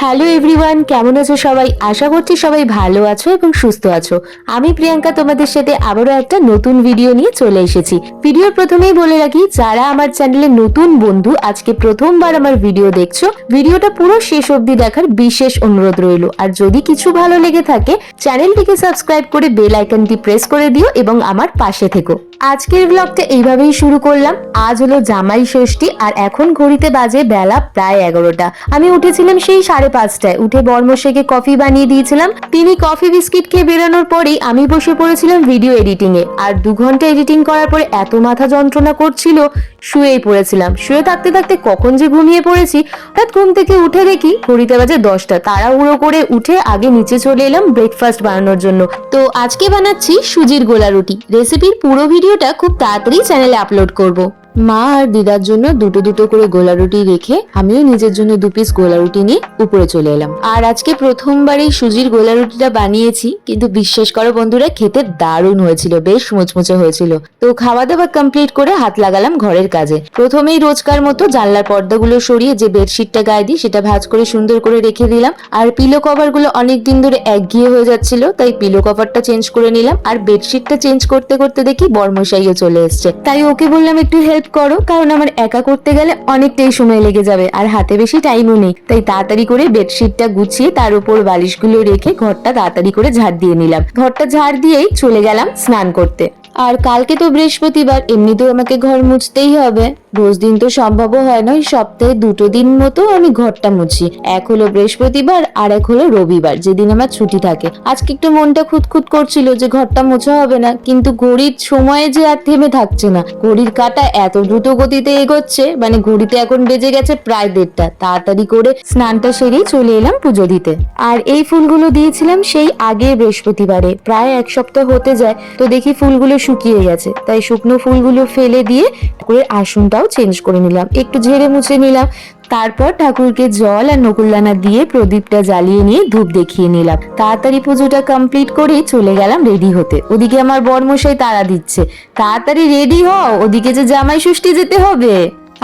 Hello everyone, কেমন আছো সবাই? আশা করছি সবাই ভালো আছো এবং সুস্থ আছো। আমি প্রিয়াঙ্কা, তোমাদের সাথে আবারও একটা নতুন ভিডিও নিয়ে চলে এসেছি। ভিডিওর প্রথমেই বলে রাখি, যারা আমার চ্যানেলে নতুন বন্ধু, আজকে প্রথমবার আমার ভিডিও দেখছ ভিডিওটা পুরো শেষ অবধি দেখার বিশেষ অনুরোধ রইল। আর যদি কিছু ভালো লেগে থাকে চ্যানেলটিকে সাবস্ক্রাইব করে বেল আইকনটি প্রেস করে দিও এবং আমার পাশে থেকো। আজকের ব্লগটা এইভাবেই শুরু করলাম। আজ হলো জামাই ষষ্ঠী আর এখন ঘড়িতে বাজে বেলা প্রায় এগারোটা। আমি উঠেছিলাম সেই সাড়ে পাঁচটায়। উঠে বর্মশেকে কফি বানিয়ে দিয়েছিলাম। তিনি কফি বিস্কিট খেয়ে বেরোনোর পরেই আমি বসে পড়েছিলাম ভিডিও এডিটিং এ। আর দু ঘণ্টা এডিটিং করার পরে এত মাথা যন্ত্রণা করছিল, শুয়েই পড়েছিলাম। শুয়ে থাকতে থাকতে কখন যে ঘুমিয়ে পড়েছি, হঠাৎ ঘুম থেকে উঠে দেখি ঘড়িতে বাজে দশটা। তাড়াহুড়ো করে উঠে আগে নিচে চলে এলাম ব্রেকফাস্ট বানানোর জন্য। তো আজকে বানাচ্ছি সুজির গোলা রুটি। রেসিপির পুরো ভিডিওটা খুব তাড়াতাড়ি চ্যানেলে আপলোড করব। মা আর দিদার জন্য দুটো দুটো করে গোলা রুটি রেখে আমিও নিজের জন্য দু পিস গোলা রুটি নিয়ে উপরে চলে এলাম। আর আজকে প্রথমবার এই সুজির গোলা রুটিটা বানিয়েছি, কিন্তু বিশ্বাস করো বন্ধুরা, খেতে দারুণ হয়েছিল, বেশ মুচমুচে হয়েছিল। তো খাওয়া দাওয়া কমপ্লিট করে হাত লাগালাম ঘরের কাজে। প্রথমেই রোজকার মতো জানলার পর্দাগুলো সরিয়ে যে বেডশিটটা গায়ে দিই, সেটা ভাজ করে সুন্দর করে রেখে দিলাম। আর পিলো কভারগুলো অনেক দিন ধরে একঘিয়ে হয়ে যাচ্ছিল, তাই পিলো কভারটা চেঞ্জ করে নিলাম। আর বেডশিটটা চেঞ্জ করতে করতে দেখি বর্মশাইও চলে এসছে। তাই ওকে বললাম, একটু হেল্প করো, কারণ আমার একা করতে গেলে অনেকটাই সময় লেগে যাবে, আর হাতে বেশি টাইমও নেই। তাই তাড়াতাড়ি করে বেডশিটটা গুছিয়ে তার উপর বালিশগুলো রেখে ঘরটা তাড়াতাড়ি করে ঝাড় দিয়ে নিলাম। ঘরটা ঝাড় দিয়েই চলে গেলাম স্নান করতে। আর কালকে তো বৃহস্পতিবার, এমনিতেও আমাকে ঘর মুছতেই হবে। রোজ দিন তো সম্ভবও হয় না সপ্তাহে দুটো দিন মতো আমি ঘরটা মুছি। এক হলো বৃহস্পতিবার, আর এক হলো রবিবার, যেদিন আমার ছুটি থাকে। আজকে একটু মনটা খুঁতখুত করছিল যে ঘরটা মোছা হবে না, কিন্তু ঘড়ির সময়ে যে আর থেমে থাকছে না। ঘড়ির কাটা এত দ্রুত গতিতে এগোচ্ছে মানে ঘড়িতে এখন বেজে গেছে প্রায় দেড়টা। তাড়াতাড়ি করে স্নানটা সেরেই চলে এলাম পুজো দিতে। আর এই ফুলগুলো দিয়েছিলাম সেই আগে বৃহস্পতিবারে, প্রায় এক সপ্তাহ হতে যায়। তো দেখি ফুলগুলো শুকিয়ে গেছে। তাই শুকনো ফুলগুলো ফেলে দিয়ে ঠাকুরের আসনটাও চেঞ্জ করে নিলাম। একটু ঝেড়ে মুছে নিলাম। তারপর ঠাকুরকে জল আর নকুলদানা দিয়ে প্রদীপটা জ্বালিয়ে নিয়ে ধূপ দেখিয়ে নিলাম। তাড়াতাড়ি পুজোটা কমপ্লিট করে চলে গেলাম রেডি হতে। ওদিকে আমার বর্মশাই তাড়া দিচ্ছে। তাড়াতাড়ি রেডি হও, ওদিকে যে জামাই ষষ্ঠী যেতে হবে।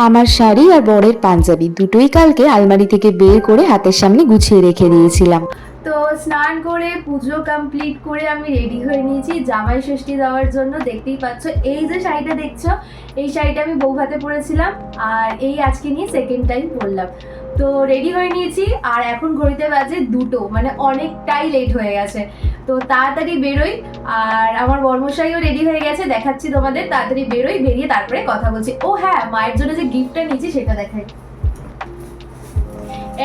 আমার শাড়ি আর বরের পাঞ্জাবি দুটোই কালকে আলমারি থেকে বের করে হাতের সামনে গুছিয়ে রেখে দিয়েছিলাম। তো স্নান করে, পুজো কমপ্লিট করে আমি রেডি হয়ে নিয়েছি জামাই ষষ্ঠী দেওয়ার জন্য। দেখতেই পাচ্ছ, এই যে শাড়িটা দেখছ, এই শাড়িটা আমি বউ বৌভাতে পরেছিলাম আর এই আজকে নিয়ে সেকেন্ড টাইম পরলাম। তো রেডি হয়ে নিয়েছি আর এখন ঘড়িতে বাজে দুটো মানে অনেকটাই লেট হয়ে গেছে। তো তাড়াতাড়ি বেরোই আর আমার বর্মশাইও রেডি হয়ে গেছে, দেখাচ্ছি তোমাদের, তাড়াতাড়ি বেরোই, বেরিয়ে তারপরে কথা বলছি। ও হ্যাঁ মায়ের জন্য যে গিফটটা নিয়েছি সেটা দেখাই।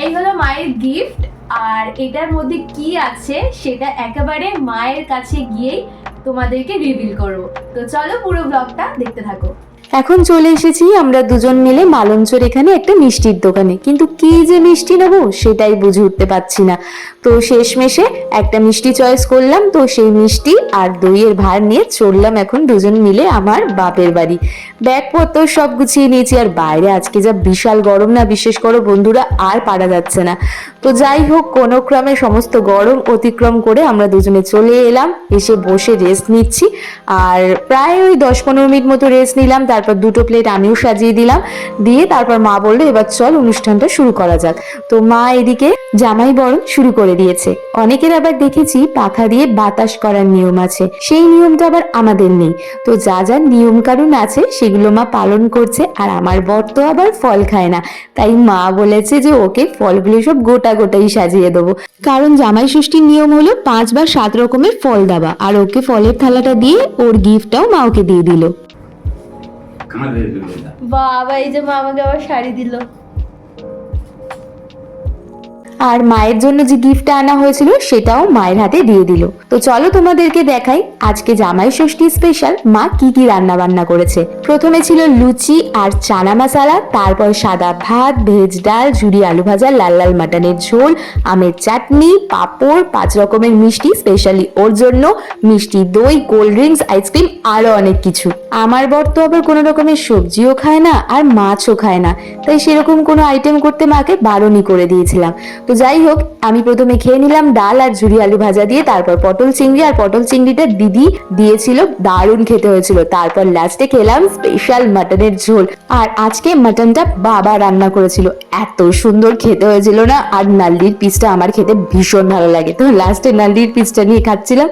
এই হলো মায়ের গিফট আর এটার মধ্যে কি আছে সেটা একেবারে মায়ের কাছে গিয়েই তোমাদেরকে রিভিল করব। তো চলো পুরো ব্লগটা দেখতে থাকো। এখন চলে এসেছি আমরা দুজন মিলে মালঞ্চর এখানে একটা মিষ্টির দোকানে। কিন্তু কি যে মিষ্টি নেব সেটাই বুঝে উঠতে পারছি না। তো শেষমেশে একটা মিষ্টি চয়েস করলাম, তো সেই মিষ্টি আর দইয়ের ভার নিয়ে চললাম এখন দুজন মিলে আমার বাপের বাড়ি। ব্যাগপত্র সব গুছিয়ে নিয়েছি আর বাইরে আজকে যা বিশাল গরম না, বিশেষ করো বন্ধুরা আর পারা যাচ্ছে না। তো যাই হোক, কোনো ক্রমে সমস্ত গরম অতিক্রম করে আমরা দুজনে চলে এলাম। এসে বসে রেস্ট নিচ্ছি। আর প্রায় ওই দশ পনেরো মিনিট মতো রেস্ট নিলাম তারপর দুটো প্লেট আমিও সাজিয়ে দিলাম। দিয়ে তারপর মা বলল, এবার চল অনুষ্ঠানটা শুরু করা যাক। তো মা এদিকে জামাই বরণ শুরু করে দিয়েছে। অনেকের আবার দেখেছি পাখা দিয়ে বাতাস করার নিয়ম আছে। সেই নিয়মটা আবার আমাদের নেই। তো যা যা নিয়ম কানুন আছে, সেগুলো মা পালন করছে আর আমার বর তো আবার ফল খায় না। তাই মা বলেছে যে ওকে ফলগুলো সব গোটা গোটাই সাজিয়ে দেবো। কারণ জামাই ষষ্ঠীর নিয়ম হলো পাঁচ বা সাত রকমের ফল দেওয়া। আর ওকে ফলের থালাটা দিয়ে ওর গিফটটাও মা ওকে দিয়ে দিল। দাও বাবা এই যে মা আমাকে আবার শাড়ি দিল। আর মায়ের জন্য যে গিফটটা আনা হয়েছিল সেটাও মায়ের হাতে দিয়ে দিল। তো চলো তোমাদেরকে দেখাই আজকে জামাই ষষ্ঠী স্পেশাল মা কি কি রান্না বান্না করেছে। প্রথমে ছিল লুচি আর চানা মশালা, তারপর সাদা ভাত, ভেজ ডাল ঝুড়ি আলু ভাজা, লাল লাল মাটনের ঝোল, আমের চাটনি, পাঁপড়, পাঁচ রকমের মিষ্টি স্পেশালি ওর জন্য মিষ্টি দই কোল্ড ড্রিঙ্কস আইসক্রিম আরও অনেক কিছু। আমার বর তো আবার কোনো রকমের সবজিও খায় না আর মাছও খায় না। তাই সেরকম কোনো আইটেম করতে মাকে বারণই করে দিয়েছিলাম। তো যাই হোক, আমি প্রথমে খেয়ে নিলাম ডাল আর ঝুরি আলু ভাজা দিয়ে, তারপর পটল চিংড়ি আর পটল চিংড়িটা দিদি দিয়েছিল, দারুণ খেতে হয়েছিল। তারপর লাস্টে খেলাম স্পেশাল মাটনের ঝোল। আর আজকে মাটনটা বাবা রান্না করেছিল। এত সুন্দর খেতে হয়েছিল না? আর নাল্লির পিসটা আমার খেতে ভীষণ ভালো লাগে। তো লাস্টে নাল্লির পিসটা নিয়ে খাচ্ছিলাম,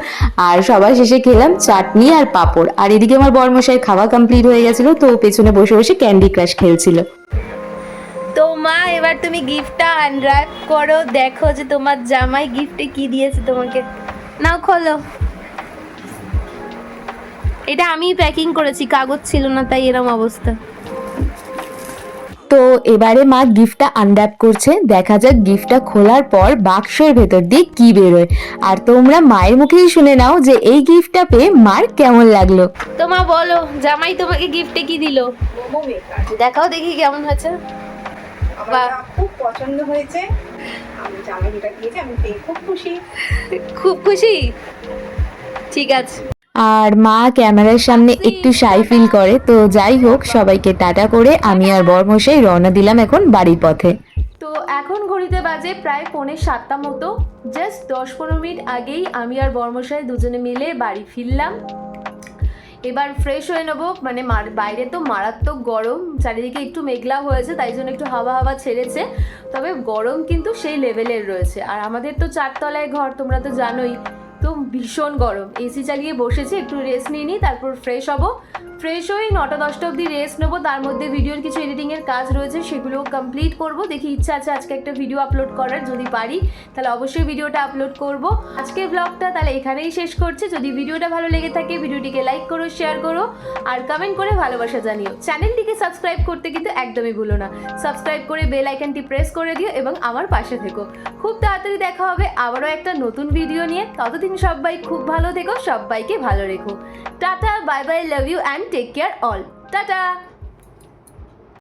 আর সবার শেষে খেলাম চাটনি আর পাঁপড়। আর এদিকে আমার বর্মশাই খাওয়া কমপ্লিট হয়ে গেছিল, তো পেছনে বসে বসে ক্যান্ডি ক্রাশ খেলছিল। মা এবার তুমি গিফটটা আনর্যাপ করো। দেখো যে তোমার জামাই গিফটে কি দিয়েছে তোমাকে। নাও খোলো। এটা আমি প্যাকিং করেছি কাগজ ছিল না তাই এরম অবস্থা। তো এবারে মা গিফটটা আনর্যাপ করছে। দেখা যাক গিফটটা খোলার পর বাক্সের ভেতর দিয়ে কি বেরোয়। আর তোমরা মায়ের মুখেই শুনে নাও যে এই গিফটটা পেয়ে মার কেমন লাগল। তো মা বলো জামাই তোমাকে গিফটে কি দিল? দেখাও দেখি কেমন হয়েছে। না খুব পছন্দ হয়েছে আমি জামাই যেটা দিয়েছে আমি খুব খুশি। খুব খুশি? ঠিক আছে। আর মা ক্যামেরার সামনে একটু সাই ফিল করে তো যাই হোক সবাইকে টাটা করে আমি আর বরমশাই রওনা দিলাম এখন বাড়ির পথে। তো এখন ঘড়িতে বাজে প্রায় পৌনে সাতটা মতো জাস্ট দশ পনেরো মিনিট আগেই আমি আর বর্মশাই দুজনে মিলে বাড়ি ফিরলাম। এবার ফ্রেশ হয়ে নেব। মানে বাইরে তো মারাত্মক গরম, চারিদিকে একটু মেঘলা হয়েছে, তাই জন্য একটু হাওয়া হাওয়া ছেড়েছে। তবে গরম কিন্তু সেই লেভেলের রয়েছে। আর আমাদের তো চারতলায় ঘর, তোমরা তো জানোই। তো ভীষণ গরম। এসি চালিয়ে বসেছি, একটু রেস্ট নিয়ে নিই, তারপর ফ্রেশ হব। ফ্রেশ হয়ে নটা দশটা অবধি রেস্ট নেব, তার মধ্যে ভিডিওর কিছু এডিটিংয়ের কাজ রয়েছে সেগুলো কমপ্লিট করব। দেখি ইচ্ছা আছে আজকে একটা ভিডিও আপলোড করার, যদি পারি, তাহলে অবশ্যই ভিডিওটা আপলোড করব। আজকের ব্লগটা তাহলে এখানেই শেষ করছি। যদি ভিডিওটা ভালো লেগে থাকে ভিডিওটিকে লাইক করো শেয়ার করো, আর কমেন্ট করে ভালোবাসা জানিও। চ্যানেলটিকে সাবস্ক্রাইব করতে কিন্তু একদমই ভুলো না। সাবস্ক্রাইব করে বেল আইকনটি প্রেস করে দিও এবং আমার পাশে থেকো। খুব তাড়াতাড়ি দেখা হবে আবারও একটা নতুন ভিডিও নিয়ে। ততদিন সবাই খুব ভালো থেকো, সবাইকে ভালো রেখো। Tata, bye bye love you and take care all tata.